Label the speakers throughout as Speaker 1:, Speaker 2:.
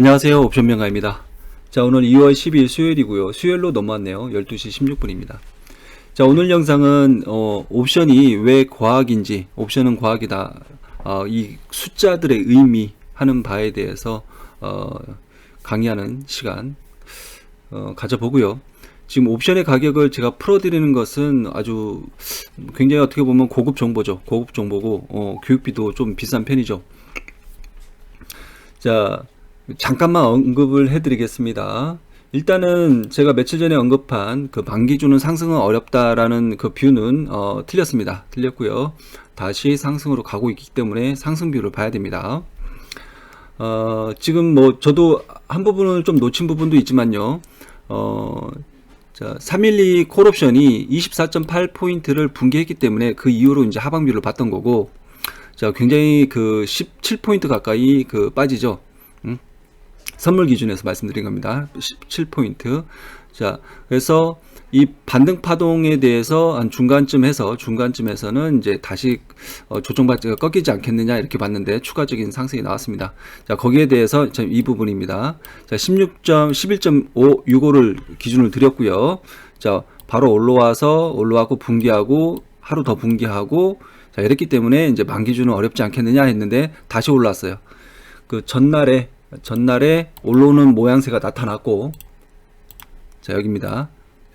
Speaker 1: 안녕하세요. 옵션 명가입니다. 자, 오늘 2월 12일 수요일이고요. 수요일로 넘어왔네요. 12시 16분입니다. 자, 오늘 영상은 어, 옵션이 왜 과학인지, 옵션은 과학이다. 어, 이 숫자들의 의미 하는 바에 대해서 어, 강의하는 시간 어, 가져보고요. 지금 옵션의 가격을 제가 풀어드리는 것은 아주 굉장히 어떻게 보면 고급 정보죠. 고급 정보고 어, 교육비도 좀 비싼 편이죠. 자, 잠깐만 언급을 해드리겠습니다. 일단은 제가 며칠 전에 언급한 그 만기주는 상승은 어렵다라는 그 뷰는 어, 틀렸습니다. 틀렸고요. 다시 상승으로 가고 있기 때문에 상승 뷰를 봐야 됩니다. 어, 지금 뭐 저도 한 부분을 좀 놓친 부분도 있지만요. 어, 자, 312 콜옵션이 24.8포인트를 붕괴했기 때문에 그 이후로 이제 하방뷰를 봤던 거고, 자, 굉장히 그 17포인트 가까이 그 빠지죠. 음? 선물 기준에서 말씀드린 겁니다. 17포인트. 자, 그래서 이 반등 파동에 대해서 한 중간쯤 해서 중간쯤에서는 이제 다시 어, 조정받지가 꺾이지 않겠느냐 이렇게 봤는데 추가적인 상승이 나왔습니다. 자, 거기에 대해서 이 부분입니다. 자, 16점 11.565를 기준을 드렸고요. 자, 바로 올라와서 올라와고 붕괴하고 하루 더 붕괴하고 자, 이랬기 때문에 이제 만 기준은 어렵지 않겠느냐 했는데 다시 올랐어요. 그 전날에 전날에 올라오는 모양새가 나타났고 자, 여기입니다.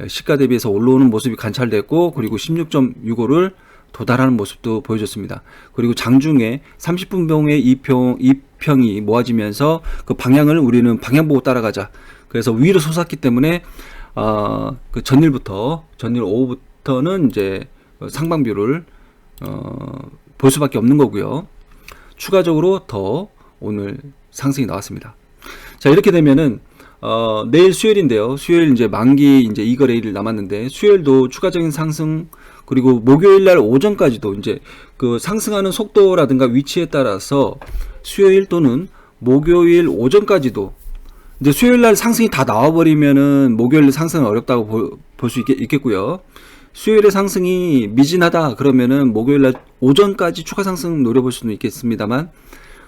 Speaker 1: 시가 대비해서 올라오는 모습이 관찰됐고 그리고 16.65를 도달하는 모습도 보여줬습니다. 그리고 장중에 30분 병의 2평, 2평이 모아지면서 그 방향을 우리는 방향 보고 따라가자. 그래서 위로 솟았기 때문에 어, 그 전일부터 전일 오후부터는 이제 상방뷰를 어, 볼 수밖에 없는 거고요. 추가적으로 더 오늘 상승이 나왔습니다. 자 이렇게 되면은 어, 내일 수요일인데요. 수요일 이제 만기 이제 이거래일 남았는데 수요일도 추가적인 상승 그리고 목요일 날 오전까지도 이제 그 상승하는 속도라든가 위치에 따라서 수요일 또는 목요일 오전까지도 이제 수요일 날 상승이 다 나와버리면은 목요일 상승은 어렵다고 볼 수 있겠고요. 수요일에 상승이 미진하다 그러면은 목요일 날 오전까지 추가 상승 노려볼 수는 있겠습니다만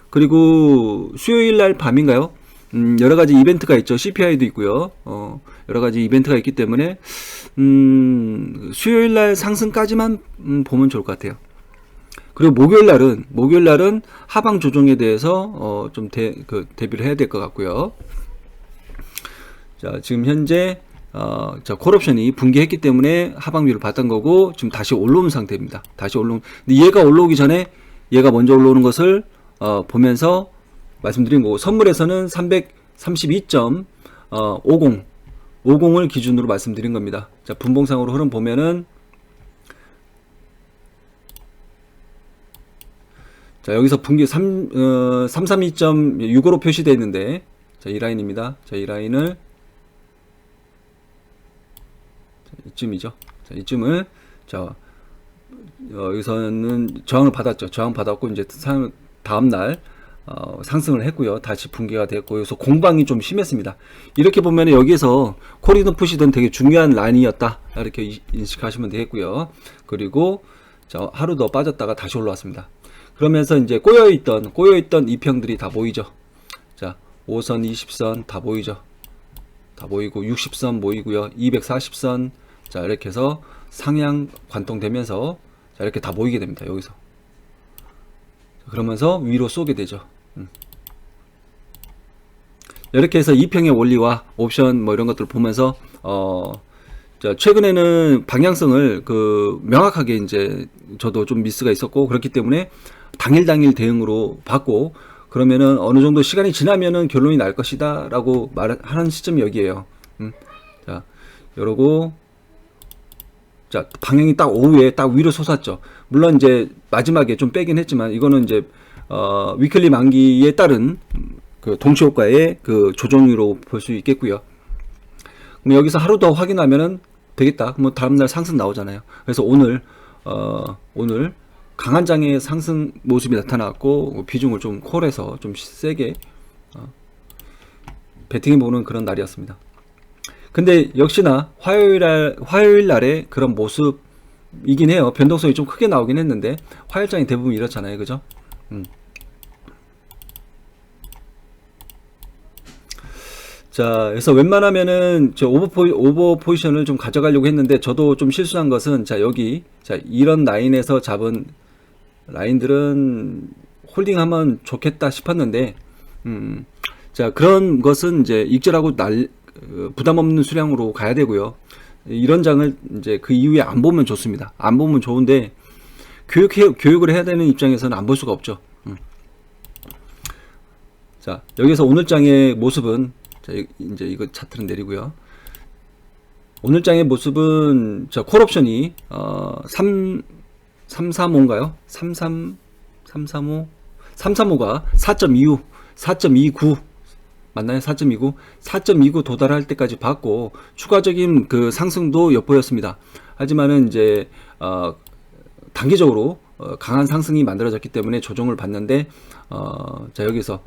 Speaker 1: 그리고 수요일 날 밤인가요? 음, 여러 가지 이벤트가 있죠. CPI도 있고요. 어, 여러 가지 이벤트가 있기 때문에 음, 수요일 날 상승까지만 음, 보면 좋을 것 같아요. 그리고 목요일 날은 목요일 날은 하방 조정에 대해서 어, 좀 대, 그, 대비를 해야 될 것 같고요. 자, 지금 현재 어, 자, 콜옵션이 붕괴했기 때문에 하방비를 봤던 거고 지금 다시 올라오는 상태입니다. 다시 올라오. 근데 얘가 올라오기 전에 얘가 먼저 올라오는 것을 어, 보면서 말씀드린 거고 선물에서는 332.50 50을 기준으로 말씀드린 겁니다. 자, 분봉상으로 흐름 보면은 자, 여기서 분기 3, 어, 332.65로 표시되어 있는데 자, 이 라인입니다. 자, 이 라인을 자, 이쯤이죠. 자, 이쯤을 자, 어, 여기서는 저항을 받았죠. 저항 받았고 이제 다음 날 어, 상승을 했고요. 다시 붕괴가 됐고 그래서 공방이 좀 심했습니다. 이렇게 보면 여기서 코리돈 푸시던 되게 중요한 라인이었다. 이렇게 인식하시면 되겠고요. 그리고 자, 하루 더 빠졌다가 다시 올라왔습니다. 그러면서 이제 꼬여있던 꼬여있던 이평들이 다 보이죠. 자, 5선, 20선 다 보이죠. 다 보이고 60선 보이고요. 240선 자 이렇게 해서 상향 관통되면서 자 이렇게 다 보이게 됩니다. 여기서 그러면서 위로 쏘게 되죠. 음. 이렇게 해서 이평의 원리와 옵션 뭐 이런 것들을 보면서 어 자, 최근에는 방향성을 그 명확하게 이제 저도 좀 미스가 있었고 그렇기 때문에 당일 당일 대응으로 받고 그러면은 어느 정도 시간이 지나면은 결론이 날 것이다라고 말하는 시점이 여기에요. 음. 자, 이러고 자 방향이 딱 오후에 딱 위로 솟았죠. 물론 이제 마지막에 좀 빼긴 했지만 이거는 이제 어, 위클리 만기에 따른 그 동시 효과의 그 조정으로 볼 수 있겠고요. 그럼 여기서 하루 더 확인하면은 되겠다. 뭐 다음 날 상승 나오잖아요. 그래서 오늘 어, 오늘 강한 장의 상승 모습이 나타났고 비중을 좀 콜해서 좀 세게 어, 베팅해 보는 그런 날이었습니다. 근데 역시나 화요일 날 화요일 날에 그런 모습이긴 해요. 변동성이 좀 크게 나오긴 했는데 화요일장이 대부분 이렇잖아요. 그죠? 음. 자, 그래서 웬만하면은 저 오버 포 오버 포지션을 좀 가져가려고 했는데 저도 좀 실수한 것은 자, 여기 자, 이런 라인에서 잡은 라인들은 홀딩하면 좋겠다 싶었는데 음. 자, 그런 것은 이제 익절하고 날 어, 부담 없는 수량으로 가야 되고요. 이런 장을 이제 그 이후에 안 보면 좋습니다. 안 보면 좋은데 교육 교육을 해야 되는 입장에서는 안 볼 수가 없죠. 음. 자, 여기서 오늘 장의 모습은 자, 이- 이제 이거 차트는 내리고요. 오늘 장의 모습은 자, 콜옵션이 어, 3 335인가요? 33 335 335가 4.25 4.29 맞나요? 4.29 4.29 도달할 때까지 봤고 추가적인 그 상승도 엿보였습니다. 하지만은 이제 어, 단기적으로 어, 강한 상승이 만들어졌기 때문에 조정을 받는데 어, 자 여기서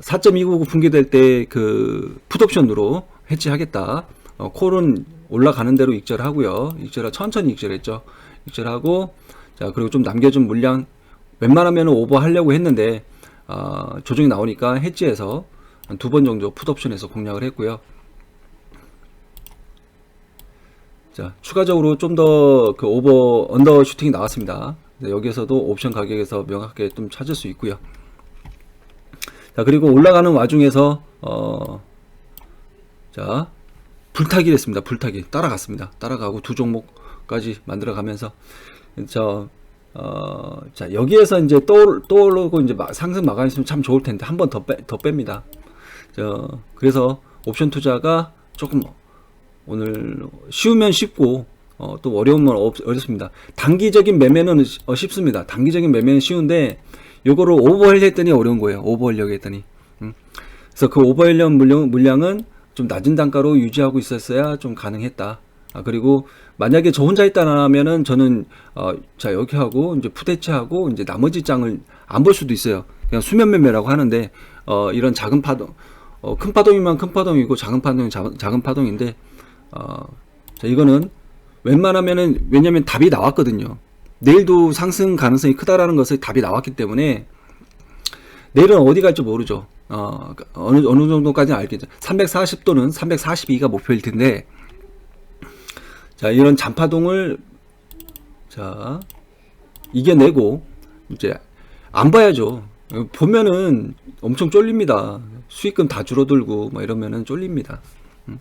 Speaker 1: 4.29 붕괴될 때 그 풋옵션으로 해지하겠다. 어, 콜은 올라가는 대로 익절하고요. 익절하 천천히 익절했죠. 익절하고 자 그리고 좀 남겨준 물량 웬만하면 오버 하려고 했는데 어, 조정이 나오니까 해지해서 한 두 번 정도 풋옵션에서 공략을 했고요. 자 추가적으로 좀 더 그 오버 언더 슈팅이 나왔습니다. 네, 여기에서도 옵션 가격에서 명확하게 좀 찾을 수 있고요. 자 그리고 올라가는 와중에서 어, 자 불타기 됐습니다. 불타기 따라갔습니다. 따라가고 두 종목까지 만들어 가면서 저 어, 자 여기에서 이제 떠올, 떠오르고 이제 막 상승 마감이 있으면 참 좋을 텐데 한 번 더 빼, 더 뺍니다. 저 그래서 옵션 투자가 조금 오늘 쉬우면 쉽고 어, 또 어려우면 어, 어렵습니다. 단기적인 매매는 쉬- 어, 쉽습니다. 단기적인 매매는 쉬운데 요거를 오버하려 했더니 어려운 거예요. 오버하려고 했더니. 음. 그래서 그 오버하려 물량, 물량은 좀 낮은 단가로 유지하고 있었어야 좀 가능했다. 아, 그리고 만약에 저 혼자 있다라면은 저는 어, 자 여기 하고 이제 푸대치하고 이제 나머지 장을 안 볼 수도 있어요. 그냥 수면 매매라고 하는데 어, 이런 작은 파동, 어, 큰 파동이면 큰 파동이고 작은 파동이 작은, 작은 파동인데 어, 자 이거는 웬만하면은 왜냐면 답이 나왔거든요. 내일도 상승 가능성이 크다라는 것을 답이 나왔기 때문에 내일은 어디 갈지 모르죠. 어, 어느 어느 정도까지는 알겠죠. 340 또는 342가 목표일 텐데 자 이런 잔파동을 자 이겨내고 이제 안 봐야죠. 보면은 엄청 쫄립니다. 수익금 다 줄어들고 뭐 이러면은 쫄립니다. 음.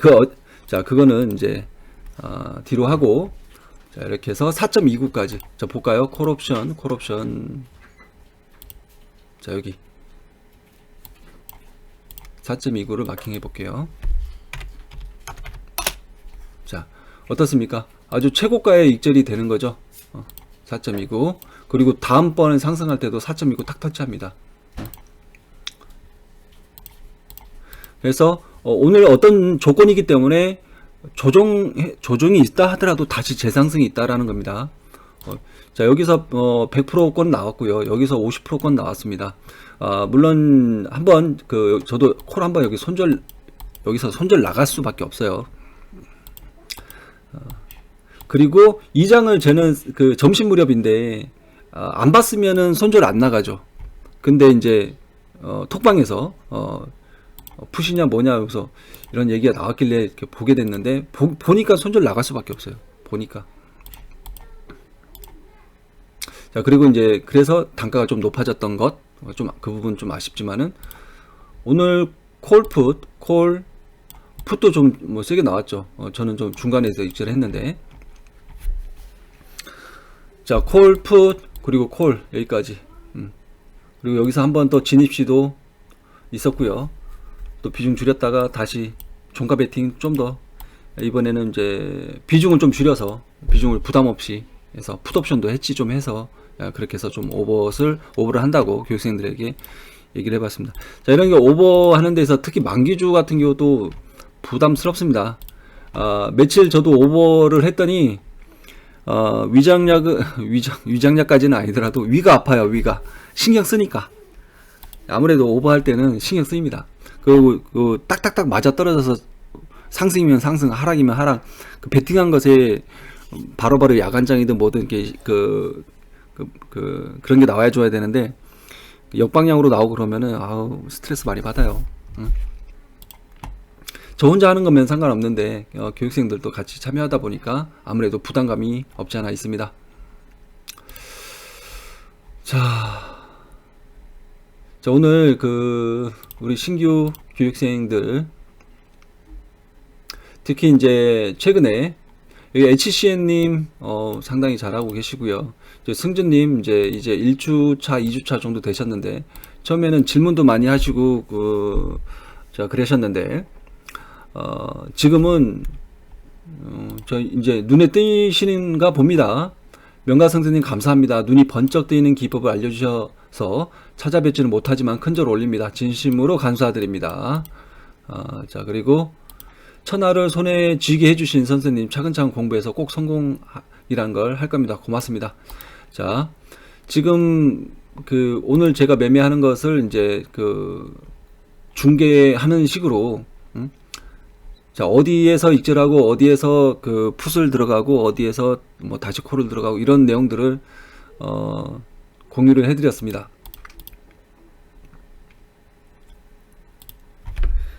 Speaker 1: 그, 어, 자, 그거는 이제, 아, 뒤로 하고, 자, 이렇게 해서 4.29까지. 자, 볼까요? 콜옵션, 콜옵션. 자, 여기. 4.29를 마킹해 볼게요. 자, 어떻습니까? 아주 최고가의 익절이 되는 거죠. 어, 4.29. 그리고 다음번에 상승할 때도 4.29 탁 터치합니다. 그래서 어, 오늘 어떤 조건이기 때문에 조정 조정이 있다 하더라도 다시 재상승이 있다라는 겁니다. 어, 자 여기서 어, 100%건 나왔고요. 여기서 50%건 나왔습니다. 아, 물론 한번 그 저도 콜 한번 여기 손절 여기서 손절 나갈 수밖에 없어요. 어, 그리고 이 장을 저는 그 점심 무렵인데 아, 안 봤으면은 손절 안 나가죠. 근데 이제 어, 톡방에서 어, 어, 푸시냐 뭐냐 여기서 이런 얘기가 나왔길래 이렇게 보게 됐는데 보, 보니까 손절 나갈 수밖에 없어요. 보니까. 자 그리고 이제 그래서 단가가 좀 높아졌던 것 좀 그 부분 좀 아쉽지만은 오늘 콜풋 콜 풋도 좀 뭐 세게 나왔죠. 어, 저는 좀 중간에서 입질을 했는데 자 콜 풋 그리고 콜 여기까지 음. 그리고 여기서 한 번 더 진입 시도 있었고요. 또 비중 줄였다가 다시 종가 베팅 좀 더 이번에는 이제 비중을 좀 줄여서 비중을 부담 없이 해서 풋옵션도 해치 좀 해서 야, 그렇게 해서 좀 오버를 오버를 한다고 교육생들에게 얘기를 해봤습니다. 자 이런 게 오버 하는 데서 특히 만기주 같은 경우도 부담스럽습니다. 아, 며칠 저도 오버를 했더니 어, 위장약 위장 위장약까지는 아니더라도 위가 아파요 위가 신경 쓰니까 아무래도 오버할 때는 신경 쓰입니다. 그리고 그 딱딱딱 맞아 떨어져서 상승이면 상승, 하락이면 하락. 그 베팅한 것에 바로바로 야간장이든 뭐든 이렇게 그, 그, 그 그런 게 나와야 줘야 되는데 역방향으로 나오고 그러면은 아우 스트레스 많이 받아요. 응? 저 혼자 하는 거면 상관없는데 어, 교육생들도 같이 참여하다 보니까 아무래도 부담감이 없지 않아 있습니다. 자, 자 오늘 그 우리 신규 교육생들 특히 이제 최근에 여기 HCN님 어, 상당히 잘하고 계시고요. 이제 승준님 이제 이제 1주차, 2주차 정도 되셨는데 처음에는 질문도 많이 하시고 그, 자 그러셨는데 어, 지금은 어, 저 이제 눈에 띄시는가 봅니다. 명가 선생님 감사합니다. 눈이 번쩍 뜨이는 기법을 알려주셔 서 찾아뵙지는 못하지만 큰절 올립니다. 진심으로 감사드립니다. 아, 자 그리고 천하를 손에 쥐게 해주신 선생님 차근차근 공부해서 꼭 성공이란 걸 할 겁니다. 고맙습니다. 자 지금 그 오늘 제가 매매하는 것을 이제 그 중계하는 식으로 음? 자 어디에서 익절하고 어디에서 그 풋을 들어가고 어디에서 뭐 다시 콜을 들어가고 이런 내용들을 어 공유를 해드렸습니다.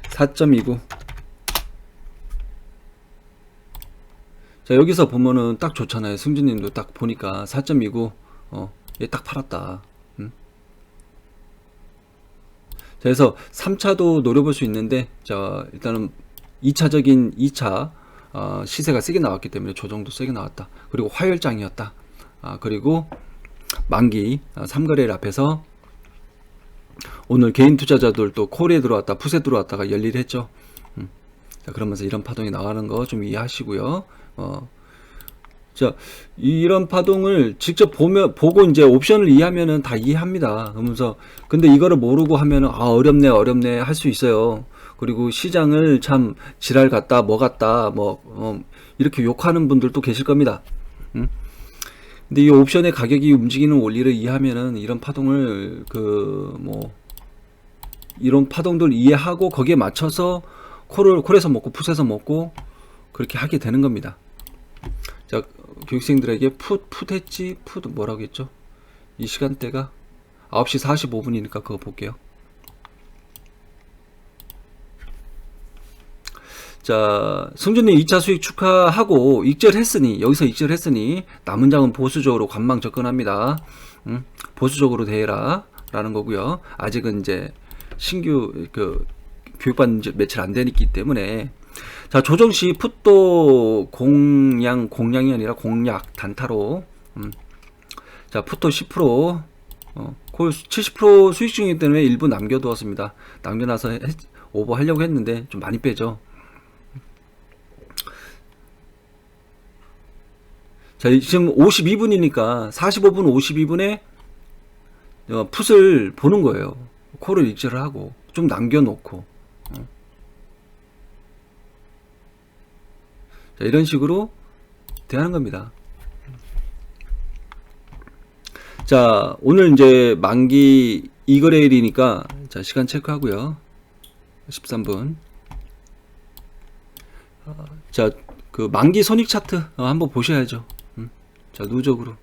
Speaker 1: 4.29 자 여기서 보면은 딱 좋잖아요. 승준님도 딱 보니까 4.29 어, 얘 딱 팔았다. 음? 자, 그래서 3차도 노려볼 수 있는데 자 일단은 2차적인 2차 어, 시세가 세게 나왔기 때문에 조정도 세게 나왔다. 그리고 화열장이었다. 아, 그리고 만기 아, 3거래일 앞에서 오늘 개인 투자자들 또 콜에 들어왔다 풋에 들어왔다가 열일했죠 음. 자, 그러면서 이런 파동이 나가는 거 좀 이해하시고요 어. 자, 이런 파동을 직접 보면, 보고 이제 옵션을 이해하면은 다 이해합니다. 그러면서, 근데 이거를 모르고 하면은, 아, 어렵네, 어렵네, 할 수 있어요. 그리고 시장을 참 지랄 같다, 뭐 같다, 뭐, 어, 이렇게 욕하는 분들도 계실 겁니다. 음? 근데 이 옵션의 가격이 움직이는 원리를 이해하면은 이런 파동을, 그, 뭐, 이런 파동들 이해하고 거기에 맞춰서 콜을, 콜에서 먹고 풋에서 먹고 그렇게 하게 되는 겁니다. 자, 교육생들에게 풋, 풋 했지? 풋 뭐라고 했죠? 이 시간대가 9시 45분이니까 그거 볼게요. 자, 승준님 2차 수익 축하하고 익절했으니, 여기서 익절했으니, 남은 장은 보수적으로 관망 접근합니다. 음, 보수적으로 대해라. 라는 거고요. 아직은 이제 신규 그 교육받은 지 며칠 안 되기 때문에 자, 조정 시 풋도 공양, 공양이 아니라 공약, 단타로. 음. 자, 풋도 10%, 어, 콜 70% 수익 중이기 때문에 일부 남겨두었습니다. 남겨놔서 해, 오버 하려고 했는데 좀 많이 빼죠. 자, 지금 52분이니까 45분 52분에 어, 풋을 보는 거예요. 콜을 익절을 하고 좀 남겨놓고. 어. 자, 이런 식으로 대하는 겁니다. 자, 오늘 이제 만기 이거래일이니까 자, 시간 체크하고요. 13분. 자, 그 만기 손익 차트 어, 한번 보셔야죠. 음. 자, 누적으로.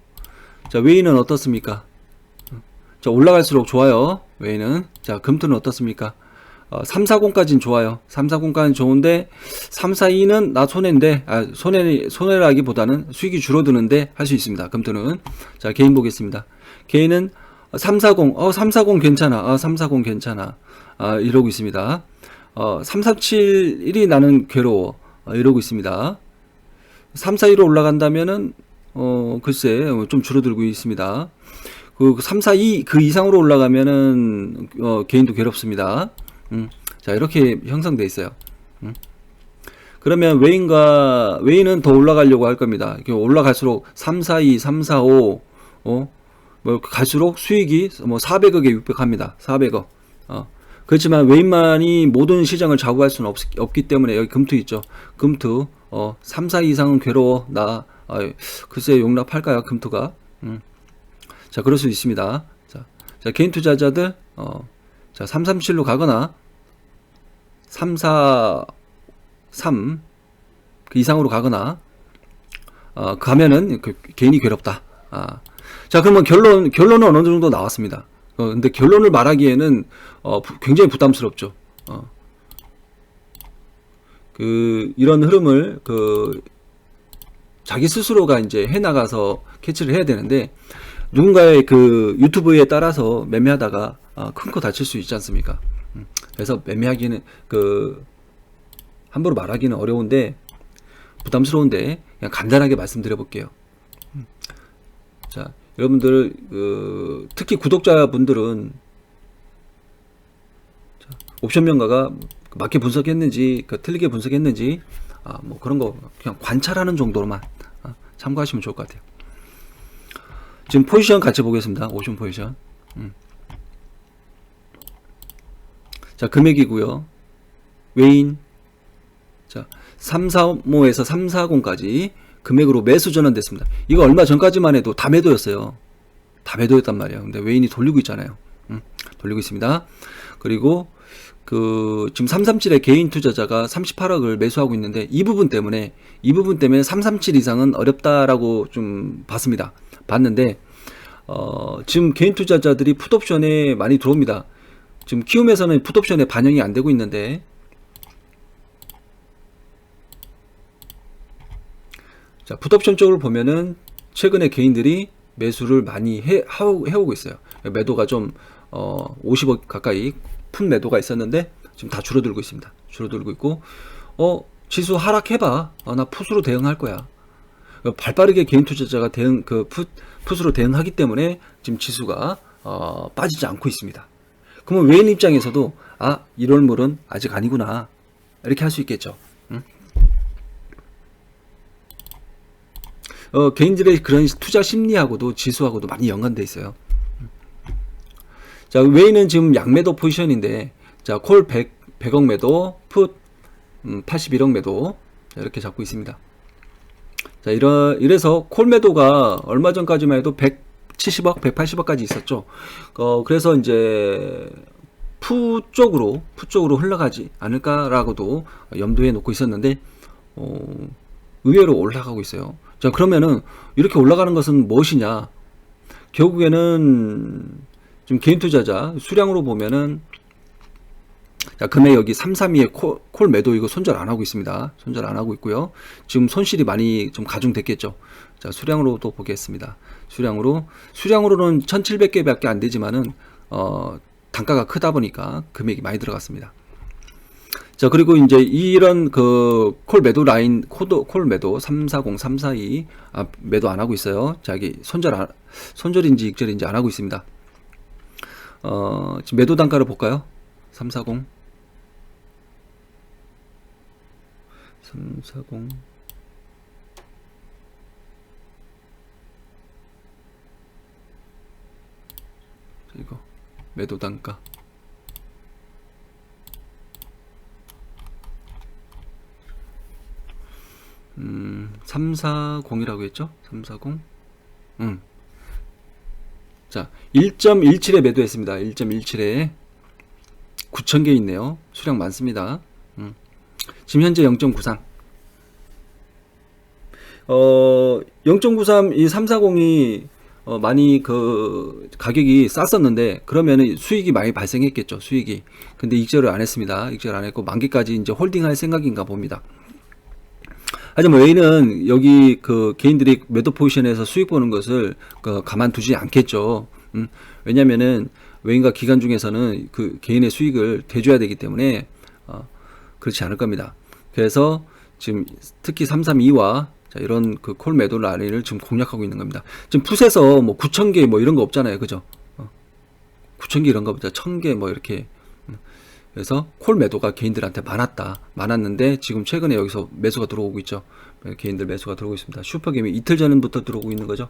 Speaker 1: 자, 웨이는 어떻습니까? 자, 올라갈수록 좋아요. 웨이는. 자, 금토는 어떻습니까? 어, 3, 4공까지는 좋아요. 3, 4공까지는 좋은데 3, 4, 2는 나 손해인데 아, 손해 손해라기보다는 수익이 줄어드는데 할 수 있습니다. 금토는 자 개인 보겠습니다. 개인은 3, 4, 0, 어 3, 4, 0 괜찮아. 어, 3, 4, 0 괜찮아. 아, 이러고 있습니다. 어, 3, 4, 7, 1이 나는 괴로워. 어, 이러고 있습니다. 3, 4, 2로 올라간다면은 어 글쎄 좀 줄어들고 있습니다. 그 3, 4, 2 그 이상으로 올라가면은 어, 개인도 괴롭습니다. 음. 자, 이렇게 형성돼 있어요. 음. 그러면 웨인과 웨인은 더 올라가려고 할 겁니다. 올라갈수록 3, 4, 2, 3, 4, 5, 어, 뭐 갈수록 수익이 뭐 400억에 육박합니다. 400억. 어. 그렇지만 웨인만이 모든 시장을 좌우할 수는 없, 없기 때문에 여기 금투 있죠. 금투. 어, 3, 4 이상은 괴로워. 나 아, 글쎄 용납할까요? 금투가. 음. 자, 그럴 수 있습니다. 자, 자 개인 투자자들 어, 자, 337로 가거나 3, 4, 3, 그 이상으로 가거나, 어, 가면은 그 개인이 괴롭다. 아. 자, 그러면 결론, 결론은 어느 정도 나왔습니다. 어, 근데 결론을 말하기에는, 어, 굉장히 부담스럽죠. 어. 그 이런 흐름을 그 자기 스스로가 이제 해 나가서 캐치를 해야 되는데 누군가의 그 유튜브에 따라서 매매하다가 어, 큰거 다칠 수 있지 않습니까? 음, 그래서 매매하기는 그 함부로 말하기는 어려운데 부담스러운데 그냥 간단하게 말씀드려 볼게요. 음, 자, 여러분들 그 특히 구독자분들은 자, 옵션 명가가 맞게 분석했는지 그 틀리게 분석했는지 아, 뭐 그런 거 그냥 관찰하는 정도로만 아, 참고하시면 좋을 것 같아요. 지금 포지션 같이 보겠습니다. 옵션 포지션. 음. 자, 금액이고요. 외인. 자, 345에서 340까지 금액으로 매수 전환됐습니다. 이거 얼마 전까지만 해도 다 매도였어요. 다 매도였단 말이에요. 근데 외인이 돌리고 있잖아요. 음, 돌리고 있습니다. 그리고 그 지금 337의 개인 투자자가 38억을 매수하고 있는데 이 부분 때문에 이 부분 때문에 337 이상은 어렵다라고 좀 봤습니다. 봤는데 어, 지금 개인 투자자들이 풋옵션에 많이 들어옵니다. 지금 키움에서는 풋옵션에 반영이 안 되고 있는데 자, 풋옵션 쪽을 보면은 최근에 개인들이 매수를 많이 해, 해오고 있어요. 매도가 좀, 어, 50억 가까이 푼 매도가 있었는데 지금 다 줄어들고 있습니다. 줄어들고 있고, 어, 지수 하락해봐. 어, 나 풋으로 대응할 거야. 발빠르게 개인 투자자가 대응, 그 풋, 풋으로 대응하기 때문에 지금 지수가, 어, 빠지지 않고 있습니다. 그러면 외인 입장에서도, 아, 이런 물은 아직 아니구나. 이렇게 할 수 있겠죠. 응? 어, 개인들의 그런 투자 심리하고도 지수하고도 많이 연관돼 있어요. 자, 외인은 지금 양매도 포지션인데, 자, 콜 100, 100억 매도, 풋 음, 81억 매도, 자, 이렇게 잡고 있습니다. 자, 이러, 이래서 콜 매도가 얼마 전까지만 해도 170억, 180억까지 있었죠. 어, 그래서 이제, 푸 쪽으로, 푸 쪽으로 흘러가지 않을까라고도 염두에 놓고 있었는데, 어, 의외로 올라가고 있어요. 자, 그러면은 이렇게 올라가는 것은 무엇이냐? 결국에는 지금 개인 투자자 수량으로 보면은 자, 금액 여기 332의 콜, 콜 매도 이거 손절 안 하고 있습니다. 손절 안 하고 있고요. 지금 손실이 많이 좀 가중됐겠죠. 자, 수량으로도 보겠습니다. 수량으로 수량으로는 1,700개밖에 안 되지만은 어, 단가가 크다 보니까 금액이 많이 들어갔습니다. 자, 그리고 이제 이런 그 콜 매도 라인, 코드, 콜 매도 340, 342, 아, 매도 안 하고 있어요. 자기 손절, 안, 손절인지 익절인지 안 하고 있습니다. 어, 지금 매도 단가를 볼까요? 340. 340. 이거 매도 단가 음, 340이라고 했죠? 340. 음. 자, 1.17에 매도했습니다. 1.17에 9,000개 있네요. 수량 많습니다. 음. 지금 현재 0.93. 어, 0.93, 이 340이 어, 많이 그 가격이 쌌었는데 그러면은 수익이 많이 발생했겠죠. 수익이. 근데 익절을 안 했습니다. 익절 안 했고 만기까지 이제 홀딩할 생각인가 봅니다. 하지만 외인은 여기 그 개인들이 매도 포지션에서 수익 보는 것을 그 가만두지 않겠죠. 음, 왜냐면은 외인과 기관 중에서는 그 개인의 수익을 대줘야 되기 때문에 어, 그렇지 않을 겁니다. 그래서 지금 특히 332와 자, 이런 그 콜 매도 라인을 지금 공략하고 있는 겁니다. 지금 풋에서 뭐 9,000개 뭐 이런 거 없잖아요. 그죠? 어, 9,000개 이런 거 보다 1,000개 뭐 이렇게 그래서 콜 매도가 개인들한테 많았다. 많았는데 지금 최근에 여기서 매수가 들어오고 있죠. 개인들 매수가 들어오고 있습니다. 슈퍼게임이 이틀 전부터 들어오고 있는 거죠.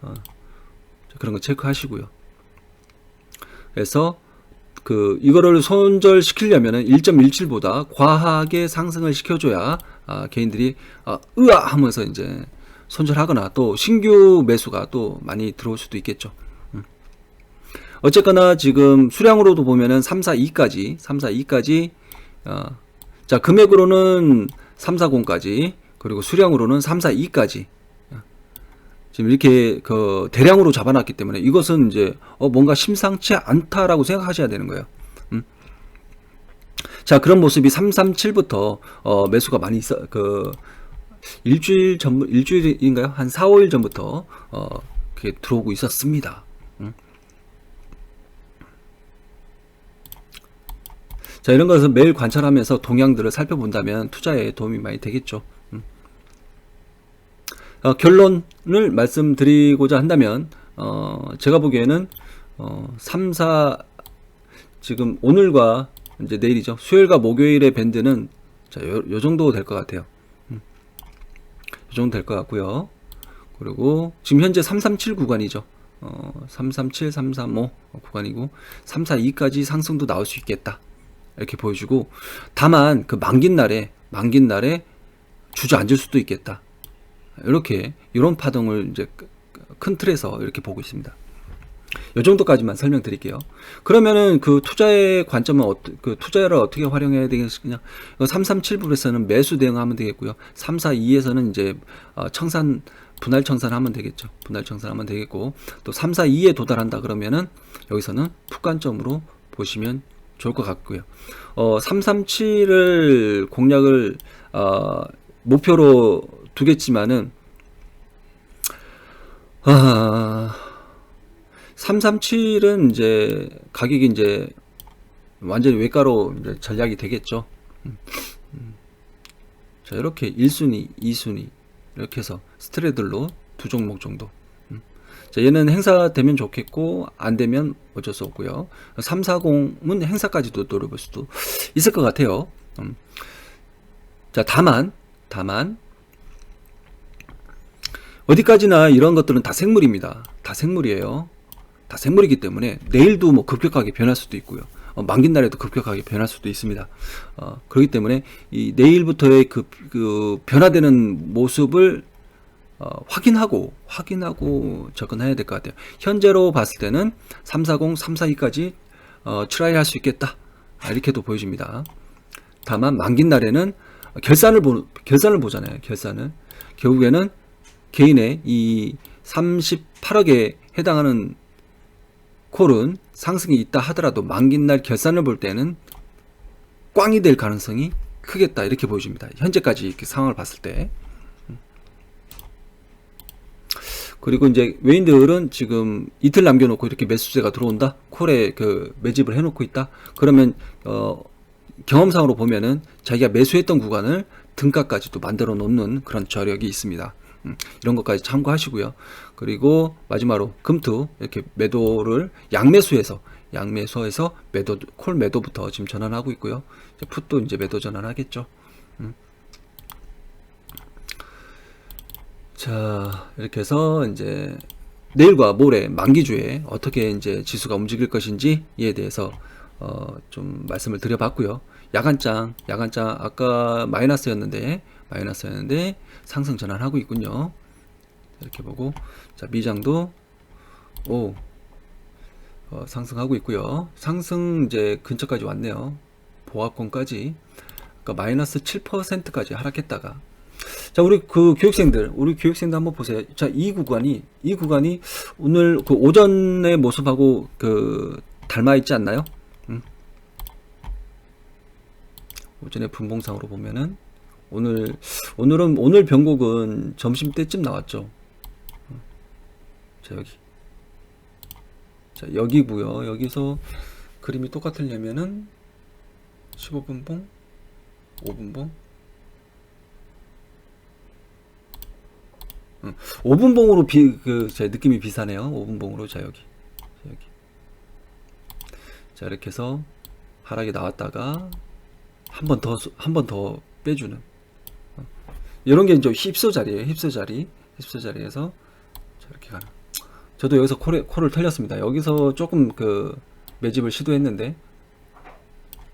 Speaker 1: 어, 그런 거 체크하시고요. 그래서 그 이거를 손절시키려면은 1.17보다 과하게 상승을 시켜줘야 아, 개인들이 아, 으아 하면서 이제 손절하거나 또 신규 매수가 또 많이 들어올 수도 있겠죠. 어쨌거나 지금 수량으로도 보면은 3, 4, 2까지, 3, 4, 2까지, 어, 자, 금액으로는 3, 4, 0까지, 그리고 수량으로는 3, 4, 2까지. 지금 이렇게 그 대량으로 잡아놨기 때문에 이것은 이제 어 뭔가 심상치 않다라고 생각하셔야 되는 거예요. 음? 자, 그런 모습이 337부터 어, 매수가 많이 있어 그 일주일 전 일주일인가요? 한 4, 5일 전부터 어, 그게 들어오고 있었습니다. 음. 자, 이런 것을 매일 관찰하면서 동향들을 살펴본다면 투자에 도움이 많이 되겠죠. 음. 어, 결론을 말씀드리고자 한다면, 어, 제가 보기에는, 어, 3, 4, 지금 오늘과 이제 내일이죠. 수요일과 목요일의 밴드는 자, 요, 요 정도 될 것 같아요. 음. 요 정도 될 것 같고요. 그리고 지금 현재 337 구간이죠. 어, 337, 335 구간이고 342까지 상승도 나올 수 있겠다. 이렇게 보여주고 다만 그 만긴 날에 만긴 날에 주저앉을 수도 있겠다. 이렇게 이런 파동을 이제 큰 틀에서 이렇게 보고 있습니다. 이 정도까지만 설명드릴게요. 그러면은 그 투자의 관점은 어떠, 그 투자를 어떻게 활용해야 되겠느냐? 337불에서는 매수 대응하면 되겠고요. 342에서는 이제 어, 청산 분할 청산하면 되겠죠. 분할 청산하면 되겠고 또 342에 도달한다 그러면은 여기서는 푹 관점으로 보시면 좋을 것 같고요. 어, 337을 공략을 어, 목표로 두겠지만은 아 337은 이제 가격이 이제 완전히 외가로 이제 전략이 되겠죠. 음, 음. 자, 이렇게 1순위, 2순위 이렇게 해서 스트레들로 두 종목 정도. 음. 자, 얘는 행사 되면 좋겠고 안 되면 어쩔 수 없고요. 340은 행사까지도 노려볼 수도 있을 것 같아요. 음. 자, 다만 다만 어디까지나 이런 것들은 다 생물입니다. 다 생물이에요. 다 생물이기 때문에 내일도 뭐 급격하게 변할 수도 있고요. 어, 만긴 날에도 급격하게 변할 수도 있습니다. 어, 그렇기 때문에 이 내일부터의 그, 그 변화되는 모습을 어, 확인하고 확인하고 접근해야 될 것 같아요. 현재로 봤을 때는 340, 342까지 어, 트라이 할 수 있겠다. 아, 이렇게도 보여집니다. 다만 만긴 날에는 결산을 보 결산을 보잖아요. 결산을 결국에는 개인의 이 38억에 해당하는 콜은 상승이 있다 하더라도 만긴 날 결산을 볼 때는 꽝이 될 가능성이 크겠다 이렇게 보여집니다. 현재까지 이렇게 상황을 봤을 때. 그리고 이제 외인들은 지금 이틀 남겨놓고 이렇게 매수세가 들어온다. 콜에 그 매집을 해놓고 있다. 그러면 어 경험상으로 보면은 자기가 매수했던 구간을 등가까지도 만들어 놓는 그런 저력이 있습니다. 음, 이런 것까지 참고하시고요. 그리고 마지막으로 금투 이렇게 매도를 양매수해서 양매수해서 매도 콜 매도부터 지금 전환하고 있고요. 이제 풋도 이제 매도 전환하겠죠. 자 이렇게 해서 이제 내일과 모레 만기주에 어떻게 이제 지수가 움직일 것인지에 대해서 어, 좀 말씀을 드려봤고요. 야간장, 야간장 아까 마이너스였는데 마이너스였는데 상승 전환하고 있군요. 이렇게 보고 자 미장도 오 어, 상승하고 있고요. 상승 이제 근처까지 왔네요. 보합권까지 그러니까 마이너스 7%까지 하락했다가 자 우리 그 교육생들 우리 교육생들 한번 보세요. 자 이 구간이 이 구간이 오늘 그 오전의 모습하고 그 닮아 있지 않나요? 음. 오전의 분봉상으로 보면은 오늘 오늘은 오늘 변곡은 점심 때쯤 나왔죠. 자 여기 자 여기고요. 여기서 그림이 똑같으려면은 15분봉, 5분봉, 응. 5분봉으로 비, 그, 제 느낌이 비슷하네요. 5분봉으로. 자, 여기. 자, 여기. 자, 이렇게 해서 하락이 나왔다가 한 번 더, 한 번 더 빼주는. 이런 게 이제 힙소 자리에요. 힙소 자리. 힙소 자리에서 저렇게 가는. 저도 여기서 콜에, 콜을 털렸습니다. 여기서 조금 그 매집을 시도했는데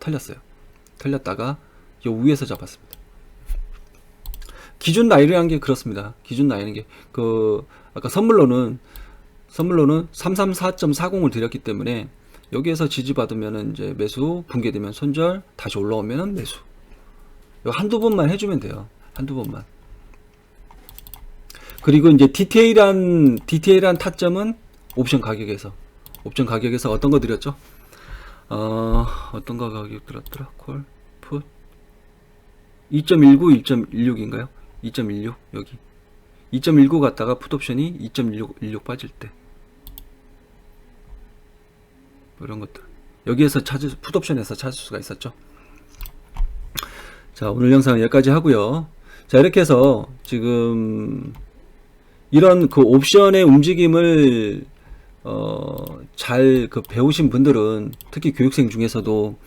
Speaker 1: 털렸어요. 털렸다가 요 위에서 잡았습니다. 기준 나이라는 게 그렇습니다. 기준 나이는 게 그 아까 선물로는 선물로는 334.40을 드렸기 때문에 여기에서 지지받으면은 이제 매수 붕괴되면 손절 다시 올라오면은 매수. 요 한두 번만 해주면 돼요. 한두 번만. 그리고 이제 디테일한 디테일한 타점은 옵션 가격에서 옵션 가격에서 어떤 거 드렸죠? 어, 어떤 거 가격 들었더라? 콜. 풋 2.19, 2.16인가요? 2.16 여기 2.19 갔다가 풋옵션이 2.16 16 빠질 때뭐 이런 것들 여기에서 찾을 수- 풋옵션에서 찾을 수가 있었죠. 자 오늘 영상은 여기까지 하고요. 자 이렇게 해서 지금 이런 그 옵션의 움직임을 어, 잘 그 배우신 분들은 특히 교육생 중에서도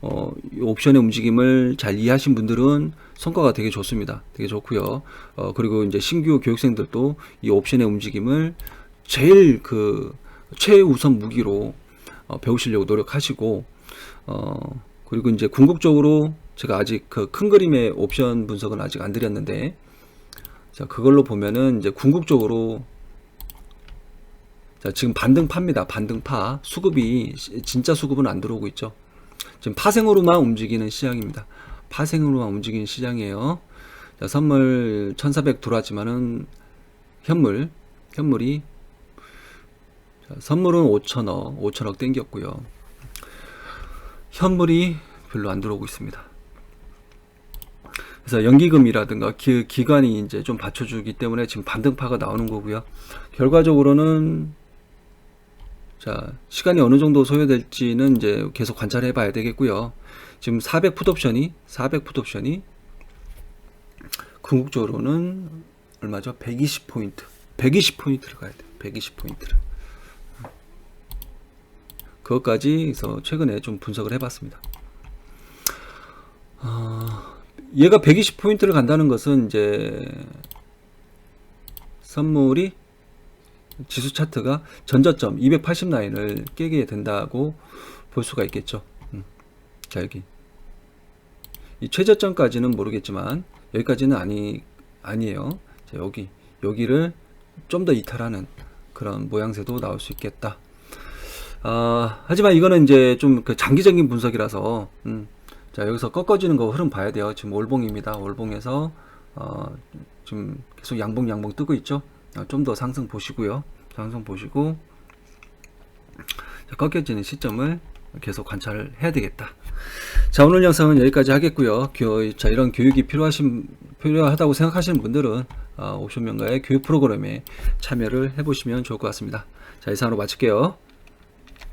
Speaker 1: 어, 이 옵션의 움직임을 잘 이해하신 분들은 성과가 되게 좋습니다. 되게 좋고요. 어, 그리고 이제 신규 교육생들도 이 옵션의 움직임을 제일 그 최우선 무기로 어, 배우시려고 노력하시고 어, 그리고 이제 궁극적으로 제가 아직 그 큰 그림의 옵션 분석은 아직 안 드렸는데 자 그걸로 보면은 이제 궁극적으로 자, 지금 반등파입니다. 반등파. 수급이 시- 진짜 수급은 안 들어오고 있죠. 지금 파생으로만 움직이는 시장입니다. 파생으로만 움직이는 시장이에요. 자, 선물 1400 들어왔지만은 현물 현물이 자, 선물은 5천억, 5천억 땡겼고요. 현물이 별로 안 들어오고 있습니다. 그래서 연기금이라든가 기, 기관이 이제 좀 받쳐주기 때문에 지금 반등파가 나오는 거고요. 결과적으로는 자, 시간이 어느 정도 소요될지는 이제 계속 관찰해 봐야 되겠고요. 지금 400 풋 옵션이, 400 풋 옵션이 궁극적으로는 얼마죠? 120포인트. 120포인트를 가야 돼요. 120포인트를. 그것까지 해서 최근에 좀 분석을 해 봤습니다. 아, 얘가 120포인트를 간다는 것은 이제 선물이 지수 차트가 전저점 280 라인을 깨게 된다고 볼 수가 있겠죠. 음. 자 여기 이 최저점까지는 모르겠지만 여기까지는 아니 아니에요. 자 여기 여기를 좀 더 이탈하는 그런 모양새도 나올 수 있겠다. 아, 하지만 이거는 이제 좀 그 장기적인 분석이라서 음. 자 여기서 꺾어지는 거 흐름 봐야 돼요. 지금 월봉입니다. 월봉에서 어, 지금 계속 양봉 양봉 뜨고 있죠. 좀더 상승 보시고요. 상승 보시고 자, 꺾여지는 시점을 계속 관찰을 해야 되겠다. 자 오늘 영상은 여기까지 하겠고요. 교, 자 이런 교육이 필요하신 필요하다고 생각하시는 분들은 어, 옵션 명가의 교육 프로그램에 참여를 해보시면 좋을 것 같습니다. 자 이상으로 마칠게요.